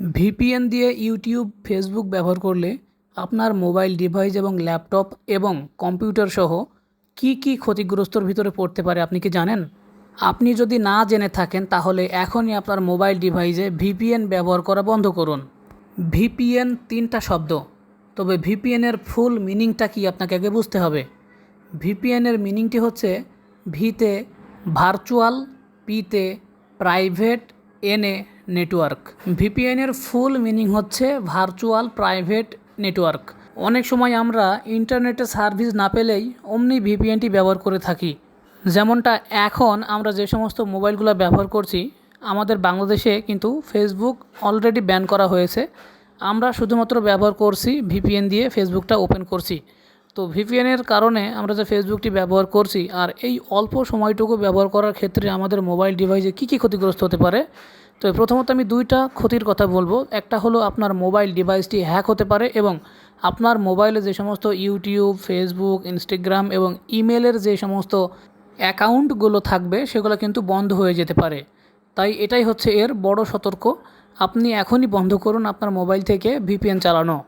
VPN দিয়ে YouTube, Facebook ব্যবহার করলে আপনার মোবাইল ডিভাইস এবং ল্যাপটপ এবং কম্পিউটার সহ কী কী ক্ষতিগ্রস্তর ভিতরে পড়তে পারে আপনি কি জানেন? আপনি যদি না জেনে থাকেন, তাহলে এখনই আপনার মোবাইল ডিভাইসে ভিপিএন ব্যবহার করা বন্ধ করুন। ভিপিএন তিনটা শব্দ। তবে ভিপিএনের ফুল মিনিংটা কি আপনাকে আগে বুঝতে হবে। ভিপিএনের মিনিংটি হচ্ছে ভিতে ভার্চুয়াল, পিতে প্রাইভেট এনে নেটওয়ার্ক। ভিপিএনের ফুল মিনিং হচ্ছে ভার্চুয়াল প্রাইভেট নেটওয়ার্ক। অনেক সময় আমরা ইন্টারনেটে সার্ভিস না পেলেই অমনি ভিপিএনটি ব্যবহার করে থাকি। যেমনটা এখন আমরা যে সমস্ত মোবাইলগুলো ব্যবহার করছি, আমাদের বাংলাদেশে কিন্তু ফেসবুক অলরেডি ব্যান করা হয়েছে। আমরা শুধুমাত্র ব্যবহার করছি ভিপিএন দিয়ে ফেসবুকটা ওপেন করছি। তো ভিপিএনের কারণে আমরা যে ফেসবুকটি ব্যবহার করছি আর এই অল্প সময়টুকু ব্যবহার করার ক্ষেত্রে আমাদের মোবাইল ডিভাইসে কী কী ক্ষতিগ্রস্ত হতে পারে? তো প্রথমত আমি দুইটা ক্ষতির কথা বলব। একটা হলো আপনার মোবাইল ডিভাইসটি হ্যাক হতে পারে এবং আপনার মোবাইলে যে সমস্ত ইউটিউব ফেসবুক ইনস্টাগ্রাম এবং ইমেলের যে সমস্ত অ্যাকাউন্টগুলো থাকবে, সেগুলো কিন্তু বন্ধ হয়ে যেতে পারে। তাই এটাই হচ্ছে এর বড় সতর্ক। আপনি এখনই বন্ধ করুন আপনার মোবাইল থেকে ভিপিএন চালানো।